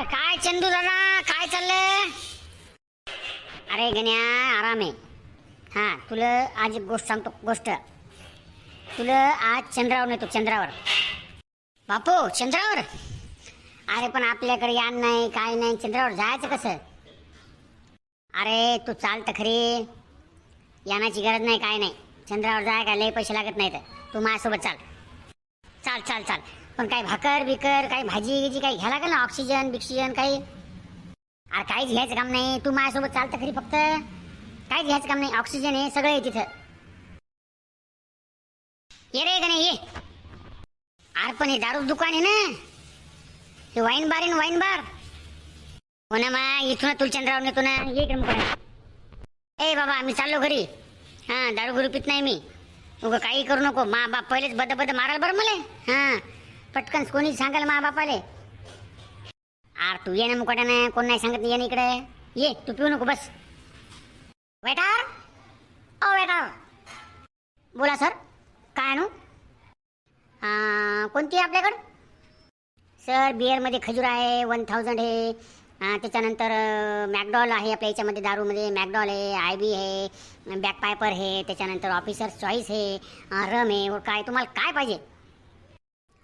यार काय चंदू दादा काय चाललंय? अरे गण्या आराम आहे. हा तुला आज एक गोष्ट सांगतो गोष्ट. तुला आज चंद्रावर नेतो चंद्रावर. बापू चंद्रावर? अरे पण आपल्याकडे यान नाही काय नाही चंद्रावर जायचं कसं? अरे तू चाल तर खरी. यानाची गरज नाही काय नाही. चंद्रावर जाय काय लय पैसे लागत नाहीत. तू माझ्यासोबत चाल. चाल चाल चाल. पण काही भाकर बिकर काही भाजी गिजी काही घ्यायला लागेल ना? ऑक्सिजन बिक्सिजन काही? अरे काहीच घ्यायचं काम नाही. तू माझ्यासोबत चालतं खरी फक्त. काहीच घ्यायचं काम नाही. ऑक्सिजन आहे सगळं आहे तिथं. ये रे गणे ये. अरे पण हे दारू दुकान आहे ना? हे वाईन बार आहे ना वाईन बार हो ना मा इथून तुलचंद्रावर नेतो ना. ये इकडे मुकडे ए बाबा मी चाललो घरी. हां दारू गुरु पित नाही मी. उगं काही करू नको. मा बाप पहिलेच बद बद माराल बरं मला. हां. पटकन कोणी सांगाल मा बापाले. आर तू ये ना मुकाट्यानं कोण नाही सांगत ये ना इकडे. ये तू पिऊ नको बस. वेटार ओ वेटार बोला सर. काय आणू? कोणती आहे आपल्याकडं? सर बिअरमध्ये खजूर आहे वन थाउजंड आहे. त्याच्यानंतर मॅकडॉल आहे आपल्या याच्यामध्ये दारूमध्ये. मॅकडॉल आहे आय बी आहे बॅक पायपर आहे त्याच्यानंतर ऑफिसर चॉईस आहे रम आहे. काय तुम्हाला काय पाहिजे?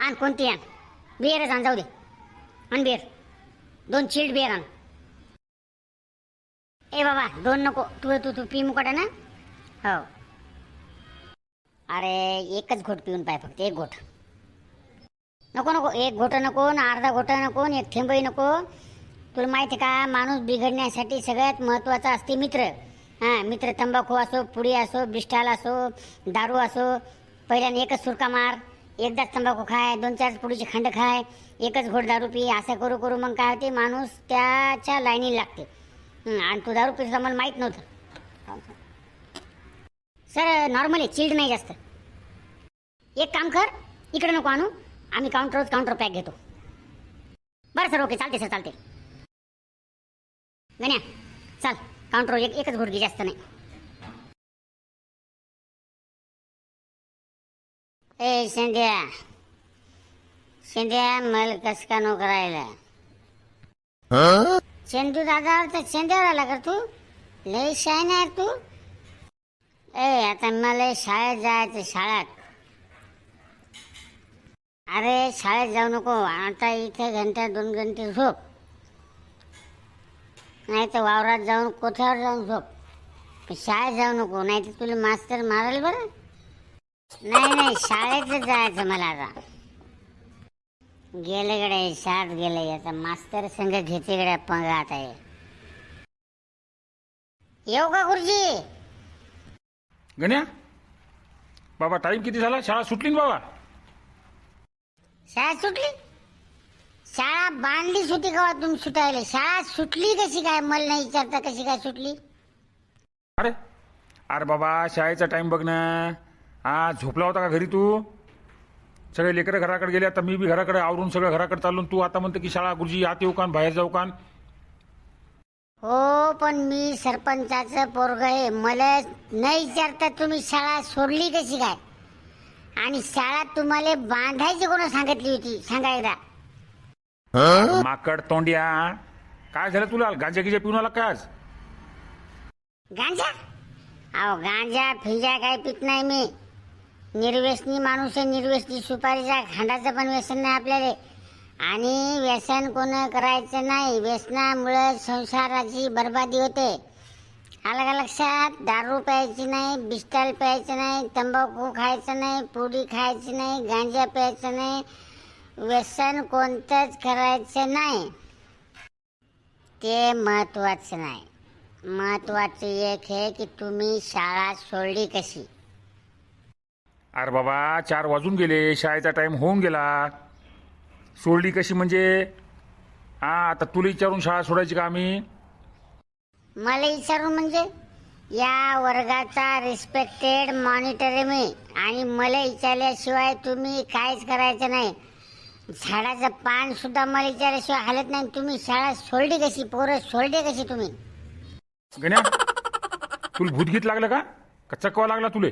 आण कोणती आण? बिअरच आण जाऊ दे. आण बिअर दोन चिल्ड बिअर आण. ए बाबा दोन नको. तू तू तू पी मुकाटा ना? हो. अरे एकच घोट पिऊन पाय फक्त एक घोट. नको नको. एक घोट नको ना अर्धा घोट नको एक थेंबही नको. तुला माहिती आहे का? माणूस बिघडण्यासाठी सगळ्यात महत्त्वाचा असते मित्र. हां मित्र तंबाखू असो पुडी असो बिष्टाल असो दारू असो पहिल्याने एकच सुरका मार. एकदाच तंबाखू खाय दोन चार पुडीचे खंड खाय एकच घोड दारू पी असं करू करू मग काय होते माणूस त्याच्या लाईनीला लागते. आणि तू दारू पिता मला माहीत नव्हतं. सर नॉर्मली चिल्ड नाही जास्त. एक काम कर इकडे नको आणू आम्ही काउंटरच काउंटर पॅक घेतो. बरं सर ओके चालते सर चालते गण्या चाल काउंटर एक एकच घोडगी जास्त नाही. ए संध्या संध्या मला कस का नो करायला चेंदू दादावर तर चेंद्यावर आला का तू? लय शाय नाही तू. ए आता मला शाळेत जायचं शाळेत. अरे शाळेत जाऊ नको. आता इथे घंटा दोन घंटे झोप. नाही तर वावरात जाऊन कोठ्यावर जाऊन झोप. शाळेत जाऊ नको. नाही तर तुला मास्तर मारेल बरं. नाही नाही शाळेतच जायचं मला आता. गेले गडे शाळेत गेले आता मास्तर संघ घेते गड्या पंगात आहे येऊ का गुरुजी? गण्या? बाबा टाईम किती झाला? शाळा सुटली ना बाबा? शाळा सुटली? शाळा बांधलीच होती का तुम्ही सुटायला? शाळा सुटली कशी काय? मला नाही विचारता कशी काय सुटली. अरे अरे बाबा शाळेचा टाईम बघ ना. हा झोपला होता का घरी तू? सगळे लेकरं घराकडे गेले आता मी बी घराकडे आवरून सगळं घराकडे चाललो तू आता म्हणते की शाळा गुरुजी आत येऊ कान बाहेर जाऊ कान हो पण मी सरपंचाचं पोरग आहे. मला नाही विचारता तुम्ही शाळा सोडली कशी काय? आणि शाळा तुम्हाला बांधायची कोण सांगितली होती सांगा एकदा. माकड तोंड्या. काय झालं तुला? गांजा गिजा पिऊन आला काय आज? गांजा? अहो गांजा फिजा काय पित नाही मी. निर्व्यसनी माणूस आहे निर्व्यसनी सुपारीचा खांडाचं पण व्यसन नाही आपल्याला. आणि व्यसन कोण करायचं नाही. व्यसनामुळे संसाराची बर्बादी होते. आलं का लक्षात? दारू प्यायची नाही बिस्टल प्यायचं नाही तंबाखू खायचं नाही पुडी खायची नाही गांजा प्यायचं नाही. व्यसन कोणतंच करायचं नाही. ते महत्त्वाचं नाही. महत्त्वाचं एक आहे की तुम्ही शाळा सोडली कशी? अरे बाबा चार वाजून गेले शाळेचा टाईम होऊन गेला. सोडली कशी म्हणजे? हा आता तुला विचारून शाळा सोडायची का आम्ही? मला विचारून म्हणजे? या वर्गाचा रिस्पेक्टेड मॉनिटर आहे मी. आणि मला विचारल्याशिवाय तुम्ही काहीच करायचं नाही. झाडाचं पान सुद्धा मला विचारल्याशिवाय हालत नाही. तुम्ही शाळा सोडली कशी? पोरं सोडली कशी तुम्ही? गण्या तुला भूतगीत लागलं का? का चकवा लागला तुले?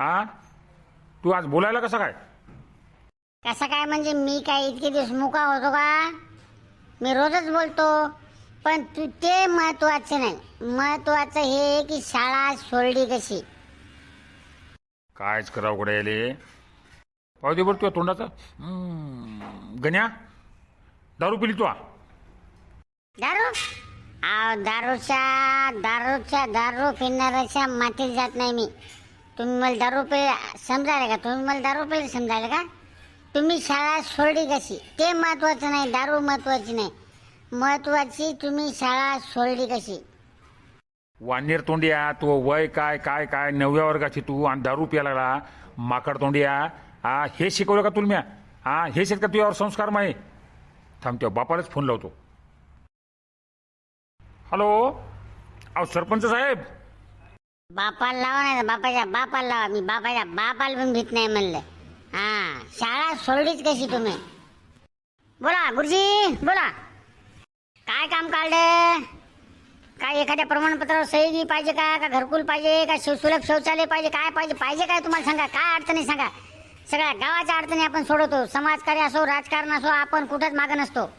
हा? तू आज बोलायला कसा काय? कसं काय म्हणजे मी काय इतके दिवस मुका होतो का? मी रोजच बोलतो पण तू ते महत्वाचं नाही. महत्वाचं हे की शाळा सोडली कशी? कायच करावं गड्या याले? पाहू दे बरं तुझ्या तोंडाचं. हम्म. गण्या दारू पिली तू दारू? आव दारूच्या दारूच्या दारू पिणाऱ्याच्या मातीत जात नाही मी. तुम्ही मला दारू पे समजायला का? तुम्ही मला दारू पे समजायला का? तुम्ही शाळा सोडली कशी? ते महत्वाचं नाही दारू महत्वाची नाही. महत्वाची तुम्ही शाळा सोडली कशी? वानेर तोंडिया तू वय काय काय काय नवव्या वर्गाची तू आणि दारू प्यायला लागला. माकड तोंडिया. हा हे शिकवलं का तुला म्या हा हे शिक का तुझ्यावर संस्कार माही थांबतो बापालाच फोन लावतो. हॅलो? अहो सरपंच साहेब! बापाला लावा नाही बापाच्या बापाला लावा. मी बापाच्या बापाला पण भीत नाही म्हणलं. हा शाळा सोडलीच कशी तुम्ही? बोला गुरुजी बोला. काय काम काढलं? काय एखाद्या प्रमाणपत्रावर सही बी पाहिजे का? का घरकुल पाहिजे? का शिव सुलभ शौचालय पाहिजे? काय पाहिजे? पाहिजे काय तुम्हाला सांगा? काय अडचणी सांगा? सगळ्या गावाच्या अडचणी आपण सोडवतो. समाजकार्य असो राजकारण असो आपण कुठंच मागं नसतो.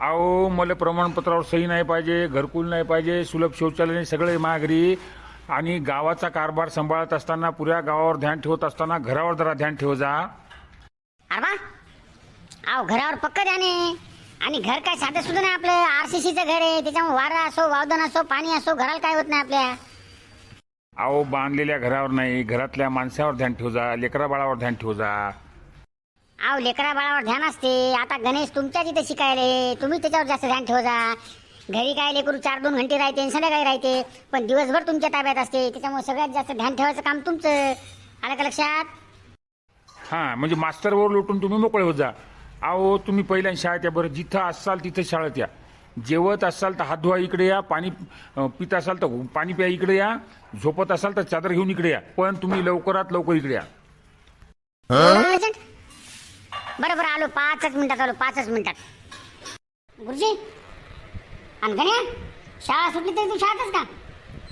अहो मला प्रमाणपत्रावर सही नाही पाहिजे घरकुल नाही पाहिजे सुलभ शौचालय नाही सगळे माघरी. आणि गावाचा कारभार सांभाळत असताना पुऱ्या गावावर ध्यान ठेवत असताना घरावर जरा ध्यान ठेव जा. अरे अहो घरावर पक्क द्याने आणि घर काय साधं सुद्धा नाही आपलं. आरसीसीचं घर आहे. त्याच्यामुळे वारा असो वावदन असो पाणी असो घराला काय होत नाही आपल्या. अहो बांधलेल्या घरावर नाही. घरातल्या माणसावर ध्यान ठेव जा. लेकरा बाळावर ध्यान ठेव जा. अहो लेकरा बाळावर ध्यान असते. आता गणेश तुमच्या तिथे शिकायले तुम्ही त्याच्यावर जास्त ध्यान ठेवा जा. घरी काय लेकरू चार दोन घंटे राहते संध्याकाळी राहते. पण दिवसभर तुमच्या ताब्यात असते त्याच्यामुळे सगळ्यात जास्त ध्यान ठेवायचं काम तुमचं. आलं का लक्षात? हां म्हणजे मास्टरवर लोटून तुम्ही मोकळे होत जा. अहो तुम्ही पहिल्यांदा शाळेत या बरं. जिथं असाल तिथं शाळेत या. जेवत असाल तर हात धुवा इकडे या पाणी अं, पित असाल तर पाणी प्या इकडे या. झोपत असाल तर चादर घेऊन इकडे या. पण तुम्ही लवकरात लवकर इकडे या. अर्जंट बरं बरं आलो. पाचच मिनिटात आलो. पाचच मिनिटात. गुरुजी आणि गण्या शाळा सुटली तरी तू शाळेतच का?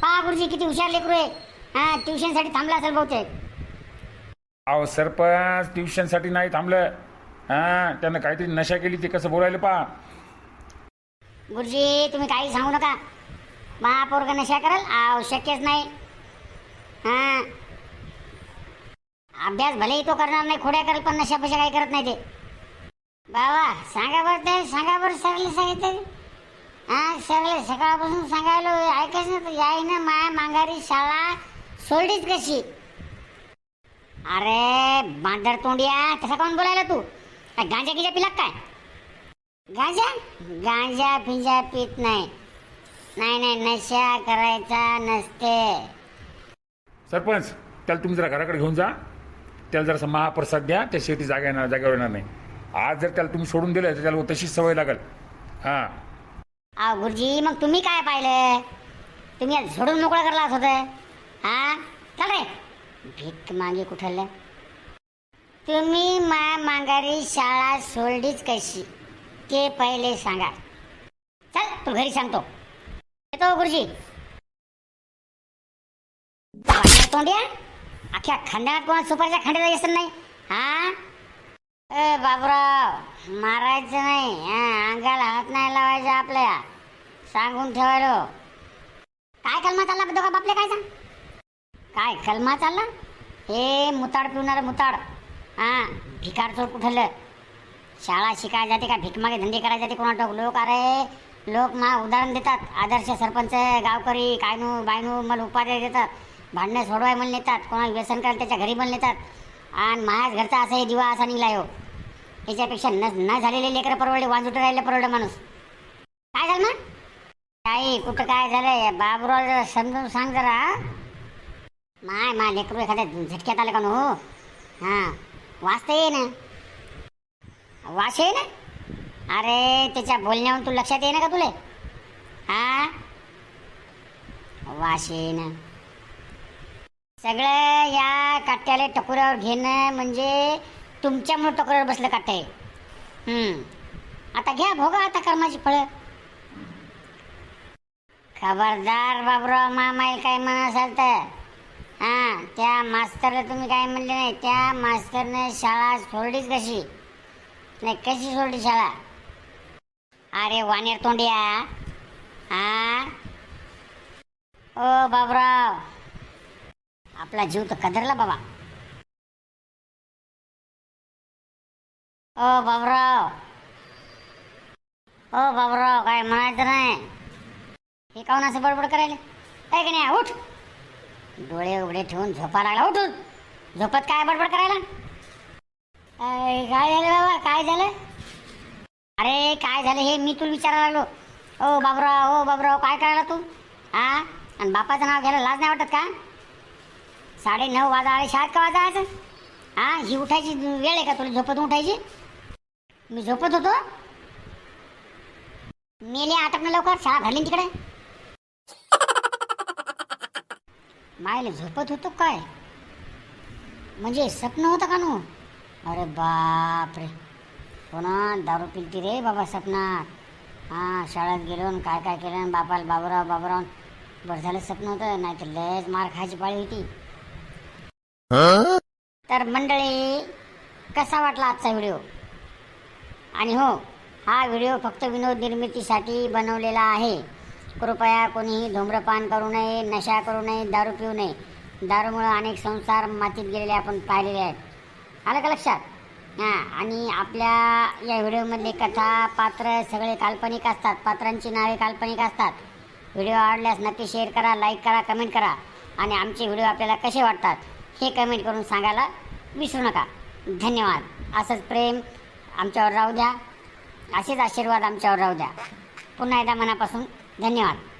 पहा गुरुजी किती हुशार लेकरू आहे. हा ट्युशनसाठी थांबला असेल बहुतेक. अहो सरपंच ट्युशनसाठी नाही थांबलं. हां त्यानं काहीतरी नशा केली ते कसं बोलायला पा गुरुजी तुम्ही काही सांगू नका. महापौर्ग नशा कराल आव शक्यच नाही. हा. अभ्यास भलेही तो करणार नाही खोड्या करेल पण नशा पशा काही करत नाही ते. बाबा सांगा बरं ते सांगा बरं सगळे सांगितलं हा सगळे सकाळपासून सांगायलो ऐकायचं ना तर ना माया मांगारी शाळा सोडलीच कशी? अरे बांधर तोंडिया तसा कोण बोलायला तू? काय गांजा गिजा पिला काय? गांजा? गांजा पिंजा पित नाही. नाही नाही नशा करायचा नसते. सरपंच त्याला तुम्ही जरा घराकडे घेऊन जा. त्याला जरासा महाप्रसाद द्या त्या शेवटी जागा येणार जागेवर येणार नाही. आज जर त्याला तुम्ही सोडून दिलं तर त्याला तशीच सवय लागेल. हां. अहो गुरुजी मग तुम्ही काय पाहिलं? तुम्ही आज झोडून मोकळा करला होतं. हा? चल रे. भीक मागे कुठलं तुम्ही मा मांगारी शाळा सोडलीच कशी? ते पहिले सांगा. चल तू घरी सांगतो. येतो गुरुजी. वाटेल तोंड्या अख्ख्या खंडात कोणा सुपारीच्या खंडाला येसन नाही? हा? ए बाबराव मारायचं नाही. अंगाला हात नाही लावायचा आपल्या. सांगून ठेवायलो. काय कलमा चालला दोघा बापले काय सांग काय कलमा चालला? हे मुताड पिवणार मुताड. हा भिकार चोर कुठलं? शाळा शिकायला जाते का? भीक मागे धंदे करायला जाते कोणा टोक लोक अरे लोक मा उदाहरण देतात. आदर्श सरपंच गावकरी कायनू बायनू मला उपाध्याय देतात. भांडणं सोडवाय म्हणून नेतात. कोणा व्यसन करायला त्याच्या घरी म्हणून नेतात. आणि माझ्याच घरचा असा हे दिवा असा निघलाय हो. याच्यापेक्षा न न झालेले लेकरं परवडले वाजूट राहिलं परवडलं माणूस. काय झालं मग? काही कुठं काय झालंय? बाबूराव जरा समजून सांग जरा. माय मा लेकरू एखाद्या झटक्यात आलं का नो हां. वाचता ये ना? वास ये ना? अरे त्याच्या बोलण्यावरून तू लक्षात ये ना का तुले? हा? वास ये ना? सगळं या काट्याला टकोऱ्यावर घेणं म्हणजे तुमच्यामुळे टकोऱ्यावर बसलं काट्या आता घ्या भोगा आता कर्माची फळं. खबरदार बाबराव मामाईल काय म्हणा तर. हां त्या मास्तरला तुम्ही काय म्हणले नाही. त्या मास्तरने शाळा सोडलीच कशी? नाही कशी सोडली शाळा? अरे वानेर तोंडिया. हा? ओ बाबराव आपला जीव तर कदरला बाबा. ओ बाबराव ओ बाबराव काय म्हणायचं नाही. हे काऊन असं बडबड करायला? काय का नाही? उठ! डोळे उघडे ठेवून झोपा लागला उठून! झोपत काय बडबड करायला? काय झालं बाबा? काय झालं? अरे काय झालं हे? मी तुला विचारायला लागलो ओ बाबराव ओ बाबराव काय करायला तू? हा आणि बापाचं नाव घ्यायला लाज नाही वाटत का? साडे नऊ वाजा आले शाळेत का वाजायचं हा ही उठायची वेळ आहे का तुला झोपत उठायची? मी झोपत होतो. मेले आटपणं लवकर शाळा घालीन तिकडे? मायला झोपत होतो काय? म्हणजे स्वप्न होतं का नो? अरे बापरे. पुन्हा दारू पिलती रे बाबा स्वप्नात हां शाळेत गेलो आणि काय काय केलं बापाला बाबराव बाबराव बरं झालं स्वप्न होतं नाही तर लयच मार खायची पाळी होती. तर मंडळी कसा वाटला आजचा व्हिडिओ? आणि हो हा व्हिडिओ फक्त विनोद निर्मितीसाठी बनवलेला आहे. कृपया कोणीही धूम्रपान करू नये नशा करू नये दारू पिऊ नये. दारूमुळं अनेक संसार मातीत गेलेले आपण पाहिलेले आहेत. आलं का लक्षात? हां आणि आपल्या या व्हिडिओमधले कथा पात्र सगळे काल्पनिक असतात. पात्रांची नावे काल्पनिक असतात. व्हिडिओ आवडल्यास नक्की शेअर करा लाईक करा कमेंट करा. आणि आमचे व्हिडिओ आपल्याला कसे वाटतात हे कमेंट करून सांगायला विसरू नका. धन्यवाद. असंच प्रेम आमच्यावर राहू द्या. असेच आशीर्वाद आमच्यावर राहू द्या. पुन्हा एकदा मनापासून धन्यवाद.